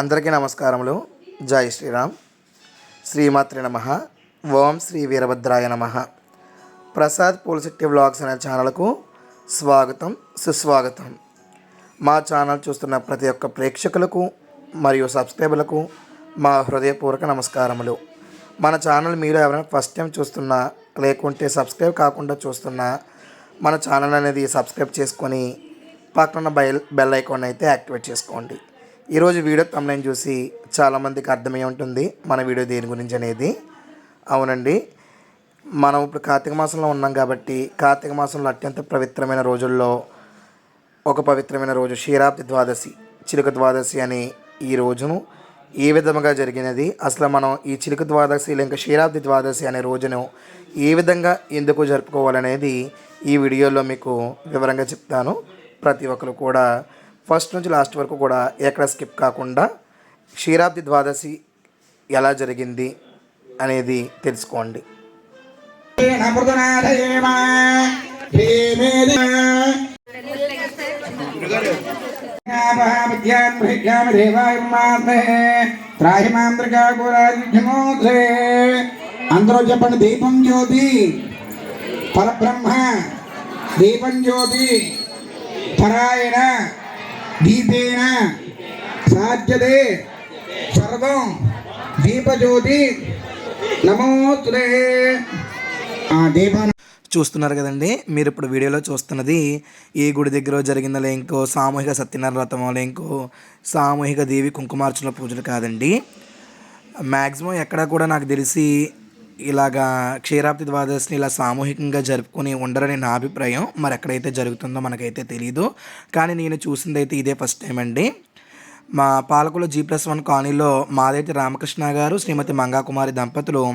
అందరికీ నమస్కారములు. జై శ్రీరామ్. శ్రీమాత్రి నమ. ఓం శ్రీ వీరభద్రాయ నమ. ప్రసాద్ పూలశెట్టి వ్లాగ్స్ అనే ఛానల్కు స్వాగతం సుస్వాగతం. మా ఛానల్ చూస్తున్న ప్రతి ఒక్క ప్రేక్షకులకు మరియు సబ్స్క్రైబర్లకు మా హృదయపూర్వక నమస్కారములు. మన ఛానల్ మీరు ఎవరైనా ఫస్ట్ టైం చూస్తున్నా లేకుంటే సబ్స్క్రైబ్ కాకుండా చూస్తున్నా మన ఛానల్ అనేది సబ్స్క్రైబ్ చేసుకొని పక్కన బెల్ బెల్ ఐకాన్ అయితే యాక్టివేట్ చేసుకోండి. ఈరోజు వీడియో తమ్ముని చూసి చాలామందికి అర్థమై ఉంటుంది మన వీడియో దేని గురించి అనేది. అవునండి. మనం ఇప్పుడు కార్తీక మాసంలో ఉన్నాం కాబట్టి కార్తీక మాసంలో అత్యంత పవిత్రమైన రోజుల్లో ఒక పవిత్రమైన రోజు క్షీరాబ్ది ద్వాదశి చిలుక ద్వాదశి అని ఈ రోజును ఏ విధముగా జరిగినది అసలు మనం ఈ చిలుక ద్వాదశి లేక క్షీరాబ్ది ద్వాదశి అనే రోజును ఏ విధంగా ఎందుకు జరుపుకోవాలనేది ఈ వీడియోలో మీకు వివరంగా చెప్తాను. ప్రతి ఒక్కరు కూడా ఫస్ట్ నుంచి లాస్ట్ వరకు కూడా ఎక్కడ స్కిప్ కాకుండా క్షీరాబ్ది ద్వాదశి ఎలా జరిగింది అనేది తెలుసుకోండి. అందరూ చెప్పండి దీపం జ్యోతి పరబ్రహ్మ దీపం జ్యోతి పరాయణ దీపేన సాధ్యతే సర్వం దీపజ్యోతి నమోస్తుదే ఆ దీపాన్ని చూస్తున్నారు కదండి మీరు ఇప్పుడు వీడియోలో చూస్తున్నది ఏ గుడి దగ్గర జరిగిన ఇంకో సామూహిక సత్యనారాయణ వ్రతమో లేంకో సామూహిక దేవి కుంకుమార్చన పూజలు కాదండి. మ్యాక్సిమం ఎక్కడ కూడా నాకు తెలిసి ఇలాగా క్షీరాబ్ది ద్వాదశిని ఇలా సామూహికంగా జరుపుకొని ఉండరని నా అభిప్రాయం. మరి ఎక్కడైతే జరుగుతుందో మనకైతే తెలియదు కానీ నేను చూసింది అయితే ఇదే ఫస్ట్ టైం అండి. మా పాలకులు జీ ప్లస్ వన్ కాలనీలో మాదేటి రామకృష్ణ గారు శ్రీమతి మంగాకుమారి దంపతులు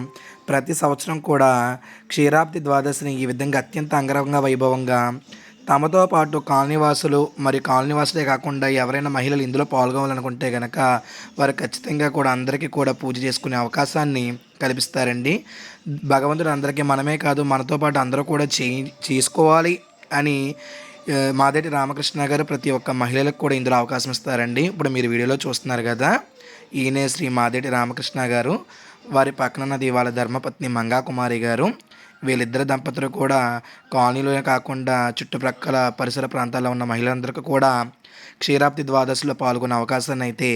ప్రతి సంవత్సరం కూడా క్షీరాబ్ది ద్వాదశిని ఈ విధంగా అత్యంత అంగరంగ వైభవంగా తమతో పాటు కాలనీవాసులు మరి కాలనీవాసులే కాకుండా ఎవరైనా మహిళలు ఇందులో పాల్గొవాలనుకుంటే కనుక వారు ఖచ్చితంగా కూడా అందరికీ కూడా పూజ చేసుకునే అవకాశాన్ని కల్పిస్తారండి. భగవంతుడు అందరికీ మనమే కాదు మనతో పాటు అందరూ కూడా చేయి చేసుకోవాలి అని మాదేటి రామకృష్ణ గారు ప్రతి ఒక్క మహిళలకు కూడా ఇందులో అవకాశం ఇస్తారండి. ఇప్పుడు మీరు వీడియోలో చూస్తున్నారు కదా ఈయనే శ్రీ మాదేటి రామకృష్ణ గారు వారి పక్కన ఉన్నది వాళ్ళ ధర్మపత్ని మంగాకుమారి గారు వీళ్ళిద్దరు దంపతులు కూడా కాలనీలోనే కాకుండా చుట్టుప్రక్కల పరిసర ప్రాంతాల్లో ఉన్న మహిళలందరికీ కూడా క్షీరాబ్ది ద్వాదశిలో పాల్గొనే అవకాశాన్ని అయితే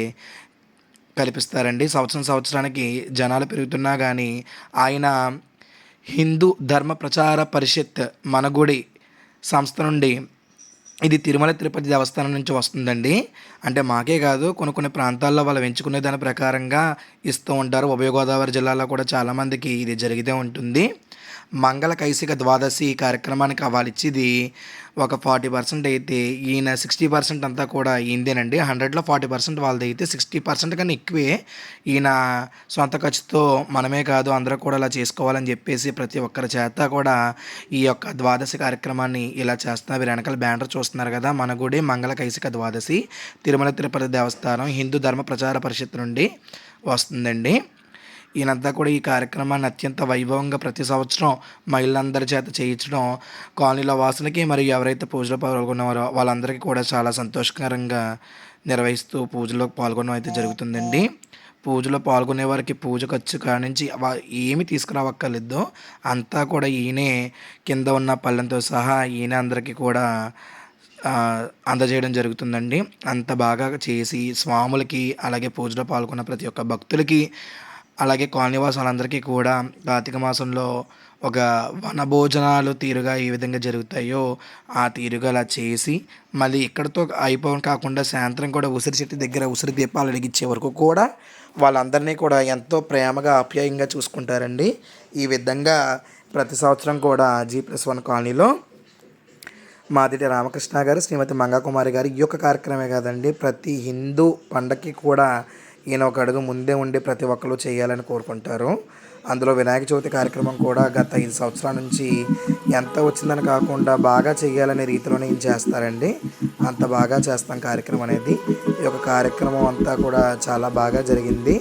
కల్పిస్తారండి. సంవత్సరం సంవత్సరానికి జనాలు పెరుగుతున్నా కానీ ఆయన హిందూ ధర్మ ప్రచార పరిషత్ మనగుడి సంస్థ నుండి ఇది తిరుమల తిరుపతి దేవస్థానం నుంచి వస్తుందండి. అంటే మాకే కాదు కొన్ని కొన్ని ప్రాంతాల్లో వాళ్ళు ఎంచుకునే దాని ప్రకారంగా ఇస్తూ ఉంటారు. ఉభయ గోదావరి జిల్లాలో కూడా చాలామందికి ఇది జరిగితే ఉంటుంది. మంగళ కైసిక ద్వాదశి కార్యక్రమానికి వాళ్ళు ఇచ్చేది ఒక ఫార్టీ పర్సెంట్ అయితే ఈయన సిక్స్టీ పర్సెంట్ అంతా కూడా ఈయనదేనండి. హండ్రెడ్లో ఫార్టీ పర్సెంట్ వాళ్ళది అయితే సిక్స్టీ పర్సెంట్ కన్నా ఎక్కువే. ఈయన సొంత ఖర్చుతో మనమే కాదు అందరూ కూడా ఇలా చేసుకోవాలని చెప్పేసి ప్రతి ఒక్కరి చేత కూడా ఈ యొక్క ద్వాదశి కార్యక్రమాన్ని ఇలా చేస్తున్నారు. మీరు వెనకాల బ్యానర్ చూస్తున్నారు కదా మన గుడి మంగళ కైసిక ద్వాదశి తిరుమల తిరుపతి దేవస్థానం హిందూ ధర్మ ప్రచార పరిషత్ నుండి వస్తుందండి. ఈయనంతా కూడా ఈ కార్యక్రమాన్ని అత్యంత వైభవంగా ప్రతి సంవత్సరం మహిళలందరి చేత చేయించడం కాలనీలో వాసులకి మరియు ఎవరైతే పూజలో పాల్గొన్నారో వాళ్ళందరికీ కూడా చాలా సంతోషకరంగా నిర్వహిస్తూ పూజలో పాల్గొనడం అయితే జరుగుతుందండి. పూజలో పాల్గొనే వారికి పూజ ఖర్చు కాడ నుంచి ఏమి తీసుకురావక్కర్లేదు. అంతా కూడా ఈయనే కింద ఉన్న పళ్ళెంతో సహా ఈయన అందరికీ కూడా అందజేయడం జరుగుతుందండి. అంత బాగా చేసి స్వాములకి అలాగే పూజలో పాల్గొన్న ప్రతి ఒక్క భక్తులకి అలాగే కాలనీవాసులందరికీ కూడా కార్తీక మాసంలో ఒక వన భోజనాలు తీరుగా ఏ విధంగా జరుగుతాయో ఆ తీరుగా అలా చేసి మళ్ళీ ఇక్కడతో అయిపోవడం కాకుండా సాయంత్రం కూడా ఉసిరి చెట్టు దగ్గర ఉసిరి దీపాలు అడిగించే వరకు కూడా వాళ్ళందరినీ కూడా ఎంతో ప్రేమగా ఆప్యాయంగా చూసుకుంటారండి. ఈ విధంగా ప్రతి సంవత్సరం కూడా జీ ప్లస్ వన్ కాలనీలో మాదిటి రామకృష్ణ గారు శ్రీమతి మంగాకుమారి గారు ఈ యొక్క కార్యక్రమే కాదండి. ప్రతి హిందూ పండగకి కూడా ఈయన ఒక అడుగు ముందే ఉండి ప్రతి ఒక్కరు చేయాలని కోరుకుంటారు. అందులో వినాయక చవితి కార్యక్రమం కూడా గత ఐదు సంవత్సరాల నుంచి ఎంత వచ్చిందని కాకుండా బాగా చేయాలనే రీతిలోనే ఈయన చేస్తారండి. అంత బాగా చేస్తాం కార్యక్రమం అనేది. ఈ యొక్క కార్యక్రమం అంతా కూడా చాలా బాగా జరిగింది.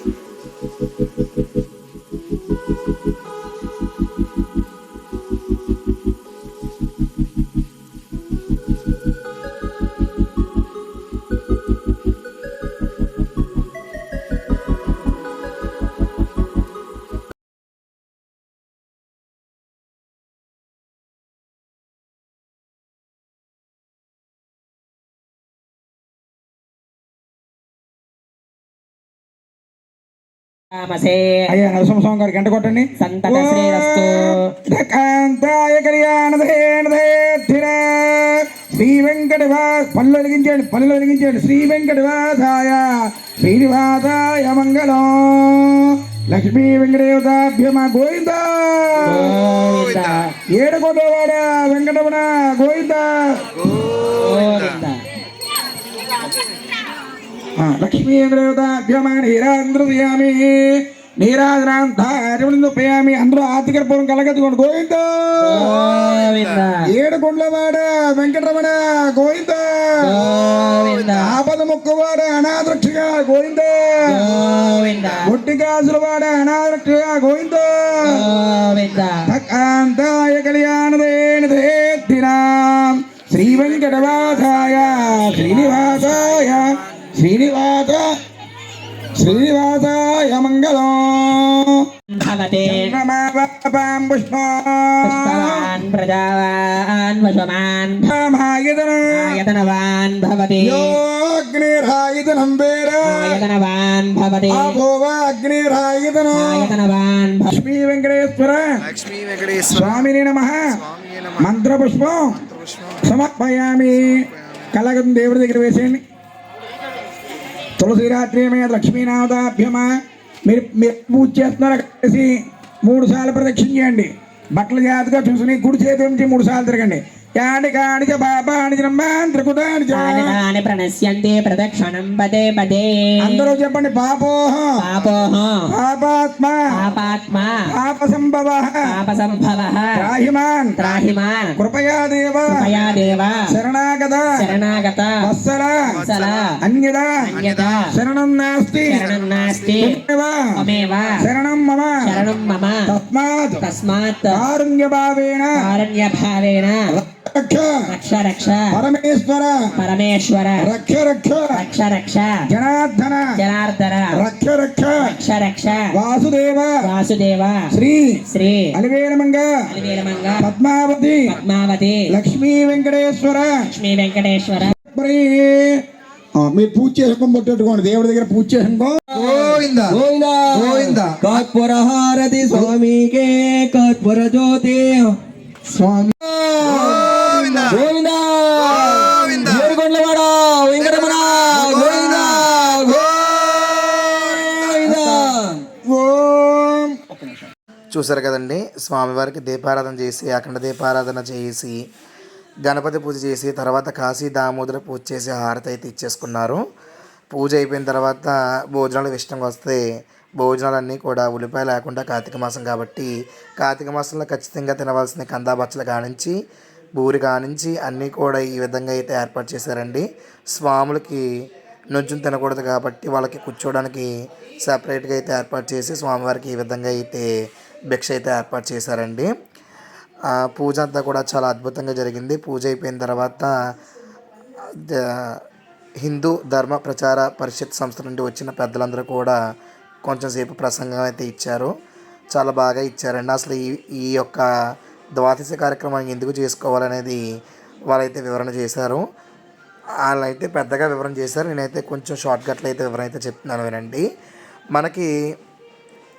అయ్యా నరసింహస్వామి గారు గంట కొట్టండి. సంతత కాంతాయ కళ్యాణధేనధేత్తిర శ్రీ వెంకటవా పళ్ళు వెలిగించండి పళ్ళు వెలిగించండి శ్రీ వెంకటవాసాయ శ్రీనివాసాయ మంగళం. లక్ష్మీ వెంకటదేవతాభ్యమ గోవింద. గోవింద. ఏడుకోటవాడ వెంకటరమణ గోవింద. గోవింద. ఆ, లక్ష్మీ వెంకటదేవతాభ్యమ నీరాంధ్రయామి నీరాజనాంతారపయామి అందరూ ఆర్థిక పూర్వం కలగత్తుకోండి గోవింద గోవింద ఏడుకొండలవాడ వెంకటరమణ గోవింద ఆపద ముక్కువాడ అనాథరక్షగా గోవింద ఒట్టిగాసులవాడ అనాథరక్షగా గోవింద కాంతాయ కళ్యాణదేనదేత్తినాం శ్రీ వెంకటవాసాయ శ్రీనివాసాయ శ్రీనివాస శ్రీనివాసాయ మంగళం. భవతే. నమాపాం పుష్పం. పుష్పవాన్ ప్రజావాన్ వశమాన్. ఆయతనవాన్ భవతి. యోగ్నిరాయుధనం వేర ఆయతనవాన్ భవతి. ఆభోవాగ్నిరాయుధనం ఆయతనవాన్ లక్ష్మీ వెంకటేశ్వర లక్ష్మీ వెంకటేశ్వర స్వామిని నమ. మంత్రపుష్పం. సమర్పయామి. కలగం దేవుడి దగ్గర వేసేయండి. తులసి రాత్రి మీద లక్ష్మీనాథాభ్యమ. మీరు మీరు పూజ చేస్తున్నారు కలిసి? మూడు సార్లు ప్రదక్షిణ చేయండి. బట్టలు జాగ్రత్తగా చూసుకుని కుడి చేతి నుంచి మూడు సార్లు తిరగండి. త్రికుటాని తాని తాని ప్రణశ్యంతి ప్రదక్షిణం పదే పదే అందరూ చెప్పండి పాపోహం పాపోహం పాపాత్మ పాపాత్మ పాప సంభవ పాప సంభవ రాహిమాన్ త్రాహిమాన్ కృపయా దేవ కృపయా దేవ శరణాగత శరణాగత వత్సల వత్సల అన్యద అన్యత శరణం నాస్తి శరణం నాస్తి త్వమేవ శరణం మమ శరణం మమ తస్మాత్ తస్మాత్ కారుణ్య భావేన కారుణ్య భావేన రక్ష. రక్ష రక్ష. పరమేశ్వర. పరమేశ్వర. రక్ష రక్ష. రక్ష రక్ష. జనార్దన. జనార్దన. రక్ష రక్ష. రక్ష రక్ష. వాసుదేవ. వాసుదేవ. శ్రీ. శ్రీ. అలివేలమంగ. అలివేలమంగ. పద్మావతి. పద్మావతి. లక్ష్మీ వెంకటేశ్వర. లక్ష్మీ వెంకటేశ్వర. మరి పూజ చేసుకొని పట్టేట్టుకోండి దేవుడి దగ్గర పూజ చేసుకో గోవింద. గోవింద. గోవింద. కర్పూర హారతి స్వామికే. కర్పూర జ్యోతి. స్వామి చూసారు కదండి? స్వామివారికి దీపారాధన చేసి అఖండ దీపారాధన చేసి గణపతి పూజ చేసి తర్వాత కాశీ దామోదర పూజ చేసి హారతి అయితే ఇచ్చేసుకున్నారు. పూజ అయిపోయిన తర్వాత భోజనాలు ఇష్టంగా వస్తే భోజనాలన్నీ కూడా ఉల్లిపాయ లేకుండా కార్తీక మాసం కాబట్టి కార్తీక మాసంలో ఖచ్చితంగా తినవలసిన కందాబచ్చలు కానించి బూరి కానించి అన్నీ కూడా ఈ విధంగా అయితే ఏర్పాటు చేశారండి. స్వాములకి నుంచుని తినకూడదు కాబట్టి వాళ్ళకి కూర్చోవడానికి సపరేట్గా అయితే ఏర్పాటు చేసి స్వామివారికి ఈ విధంగా అయితే భిక్ష అయితే ఏర్పాటు చేశారండి. పూజ అంతా కూడా చాలా అద్భుతంగా జరిగింది. పూజ అయిపోయిన తర్వాత హిందూ ధర్మ ప్రచార పరిషత్ సంస్థ నుండి వచ్చిన పెద్దలందరూ కూడా కొంచెం సేపు ప్రసంగం అయితే ఇచ్చారు. చాలా బాగా ఇచ్చారండి. అసలు ఈ ఈ యొక్క ద్వాదశ కార్యక్రమాన్ని ఎందుకు చేసుకోవాలనేది వాళ్ళైతే వివరణ చేశారు. వాళ్ళైతే పెద్దగా వివరణ చేశారు. నేనైతే కొంచెం షార్ట్కట్లో అయితే వివరణ అయితే చెప్తున్నాను వినండి. మనకి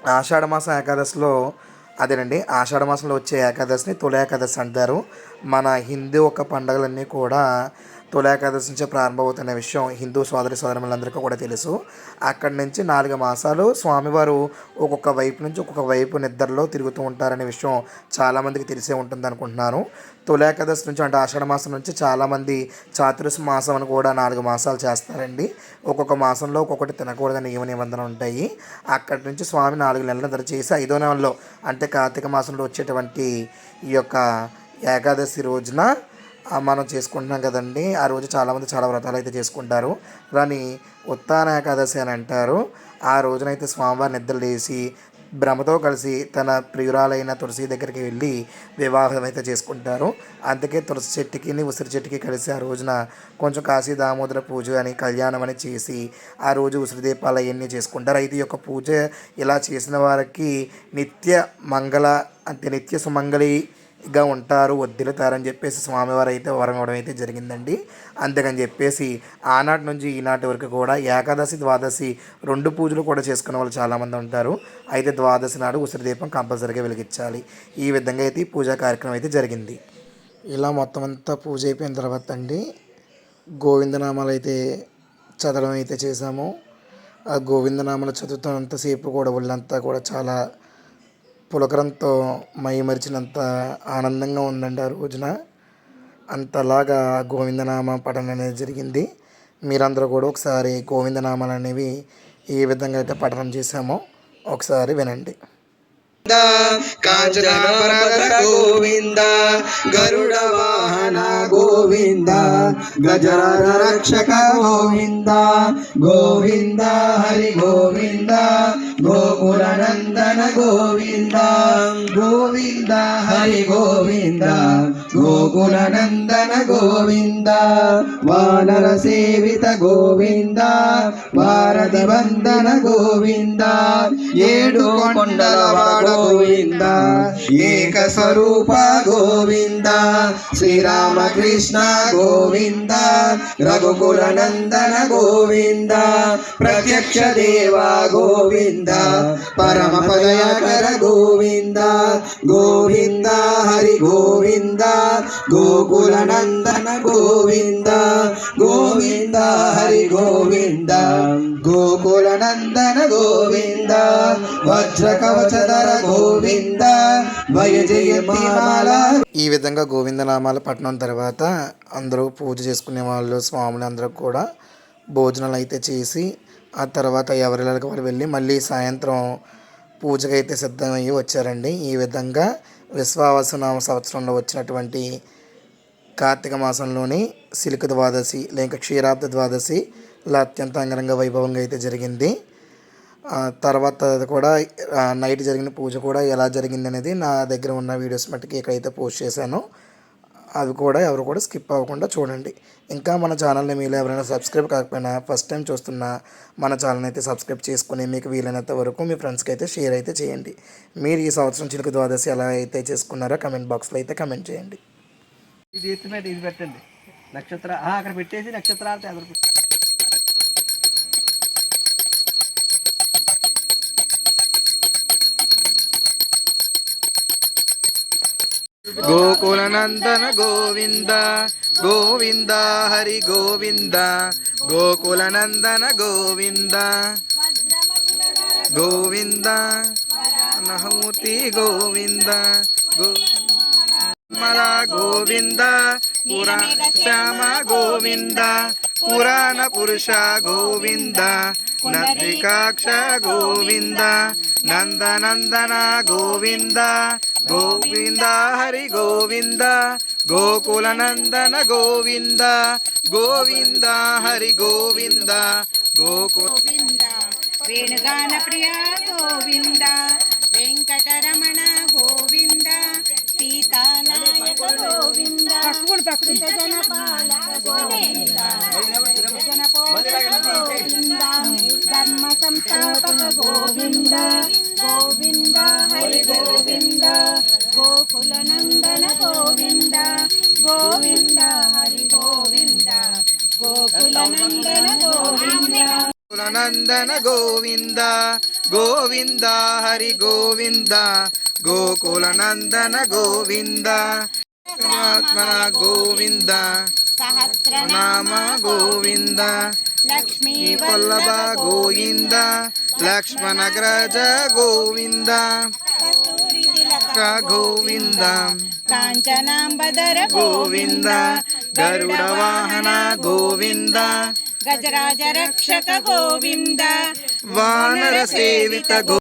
ఆషాఢమాసం ఏకాదశిలో అదేనండి ఆషాఢ మాసంలో వచ్చే ఏకాదశిని తొలి ఏకాదశి అంటారు. మన హిందూ ఒక పండుగలన్నీ కూడా తొలి నుంచి ప్రారంభమవుతున్న విషయం హిందూ సోదరి సోదరులందరికీ కూడా తెలుసు. అక్కడి నుంచి నాలుగు మాసాలు స్వామివారు ఒక్కొక్క వైపు నుంచి ఒక్కొక్క వైపు నిద్రలో తిరుగుతూ ఉంటారనే విషయం చాలామందికి తెలిసే ఉంటుంది అనుకుంటున్నాను. తొలి నుంచి అంటే ఆషాఢ మాసం నుంచి చాలామంది చాతుర్స్ మాసం అని కూడా నాలుగు మాసాలు చేస్తారండి. ఒక్కొక్క మాసంలో ఒక్కొక్కటి తినకూడదని నియమ నిబంధనలు ఉంటాయి. అక్కడి నుంచి స్వామి నాలుగు నెలల నిద్ర చేసి ఐదో నెలలో అంటే కార్తీక మాసంలో వచ్చేటువంటి ఈ యొక్క ఏకాదశి రోజున మనం చేసుకుంటున్నాం కదండి. ఆ రోజు చాలామంది చాలా వ్రతాలు అయితే చేసుకుంటారు. దాన్ని ఉత్తాన ఏకాదశి అని అంటారు. ఆ రోజునైతే స్వామివారి నిద్రలేసి భ్రమతో కలిసి తన ప్రియురాలైన తులసి దగ్గరికి వెళ్ళి వివాహం అయితే చేసుకుంటారు. అందుకే తులసి చెట్టుకి ఉసిరి చెట్టుకి కలిసి ఆ రోజున కొంచెం కాశీ దామోదర పూజ అని కళ్యాణం అని చేసి ఆ రోజు ఉసిరి దీపాలు అవన్నీ చేసుకుంటారు. అయితే ఈ యొక్క పూజ ఇలా చేసిన వారికి నిత్య మంగళ అంటే నిత్య సుమంగళి గా ఉంటారు వద్దిలుతారని చెప్పేసి స్వామివారు అయితే వరం ఇవ్వడం అయితే జరిగిందండి. అందుకని చెప్పేసి ఆనాటి నుంచి ఈనాటి వరకు కూడా ఏకాదశి ద్వాదశి రెండు పూజలు కూడా చేసుకునే వాళ్ళు చాలామంది ఉంటారు. అయితే ద్వాదశి నాడు ఉసిరి దీపం కంపల్సరీగా వెలిగించాలి. ఈ విధంగా అయితే ఈ పూజా కార్యక్రమం అయితే జరిగింది. ఇలా మొత్తం అంతా పూజ అయిపోయిన తర్వాత అండి గోవిందనామాలు అయితే చదవడం అయితే చేశాము. ఆ గోవిందనామాలు చదువుతున్నంతసేపు కూడా ఒళ్ళంతా కూడా చాలా పులకరంతో మైమరిచినంత ఆనందంగా ఉందండి ఆ రోజున. అంతలాగా గోవిందనామ పఠనం అనేది జరిగింది. మీరందరూ కూడా ఒకసారి గోవిందనామాలు అనేవి ఏ విధంగా అయితే పఠనం చేశామో ఒకసారి వినండి. కాంచనాపరధర గోవింద గరుడ వాహన గోవింద గజరాజ రక్షక గోవింద గోవింద హరి గోవింద గోకుల నందన గోవింద గోవింద హరి గోవింద గోకుల నందన గోవింద వానర సేవిత గోవింద భారతి వందన గోవింద ఏడు కొండల గోవింద ఏక స్వరూప గోవింద శ్రీరామకృష్ణ గోవింద రఘుకుల నందన గోవింద ప్రత్యక్ష దేవా గోవింద పరమ పదయాకర గోవింద గోవింద హరి గోవిందా గోకుల నందన గోవింద గోవింద హరి గోవింద. గోకుల నందన గోవింద వజ్ర గోవింద ఈ విధంగా గోవిందనామాలు పట్టణం తర్వాత అందరూ పూజ చేసుకునే వాళ్ళు స్వాములు అందరూ కూడా భోజనాలు అయితే చేసి ఆ తర్వాత ఎవరిళ్ళకి వాళ్ళు వెళ్ళి మళ్ళీ సాయంత్రం పూజకైతే సిద్ధమయ్యి వచ్చారండి. ఈ విధంగా విశ్వావసనామ సంవత్సరంలో వచ్చినటువంటి కార్తీక మాసంలోని సిలిక ద్వాదశి లేక క్షీరాబ్ద ద్వాదశి ఇలా అత్యంత అంగరంగ వైభవంగా అయితే జరిగింది. తర్వాత తర్వాత కూడా నైట్ జరిగిన పూజ కూడా ఎలా జరిగింది అనేది నా దగ్గర ఉన్న వీడియోస్ మట్టుకి ఇక్కడైతే పోస్ట్ చేశాను. అవి కూడా ఎవరు కూడా స్కిప్ అవ్వకుండా చూడండి. ఇంకా మన ఛానల్ని మీరు ఎవరైనా సబ్స్క్రైబ్ కాకపోయినా ఫస్ట్ టైం చూస్తున్నా మన ఛానల్ని అయితే సబ్స్క్రైబ్ చేసుకుని మీకు వీలైనంత వరకు మీ ఫ్రెండ్స్కి అయితే షేర్ అయితే చేయండి. మీరు ఈ సంవత్సరం చిలుక ద్వాదశి ఎలా అయితే చేసుకున్నారో కమెంట్ బాక్స్లో అయితే కమెంట్ చేయండి. ఇది ఇది పెట్టండి. నక్షత్ర అక్కడ పెట్టేసి నక్షత్రాలు ఎదురు గోకుల నందన గోవింద గోవింద హరి గోవింద గోకుల నందన గోవింద గోవింద నహమూర్తి గోవింద గోమల గోవింద పురా శ్యామ గోవింద పురాణ పురుష గోవింద నందికాక్ష గోవింద నందనందన గోవింద గోవింద హరి గోవింద గోకుల నందన గోవింద గోవింద హరి గోవింద గోకుల గోవింద వేణుగాన ప్రియ గోవింద వెంకటరమణ గోవింద సీతానాయక గోవింద జనపాలక గోవింద జనపోషక గోవింద ధర్మ సంస్థాపక గోవింద గోవింద హరి గోవింద గోకుల నందన గోవింద గోవింద హరి గోవింద గోకుల నందన గోవింద నందన గోవింద గోవింద హరి గోవింద గోకుల నందన గోవింద ఆత్మన గోవింద సహస్రనామ నామ గోవింద లక్ష్మీ పల్లవ గోవింద లక్ష్మణ గ్రజ గోవింద గోవింద కాంచనాంబదర గోవింద గరుడ వాహన గోవింద గజరాజ రక్షక గోవింద వానర సేవిత గో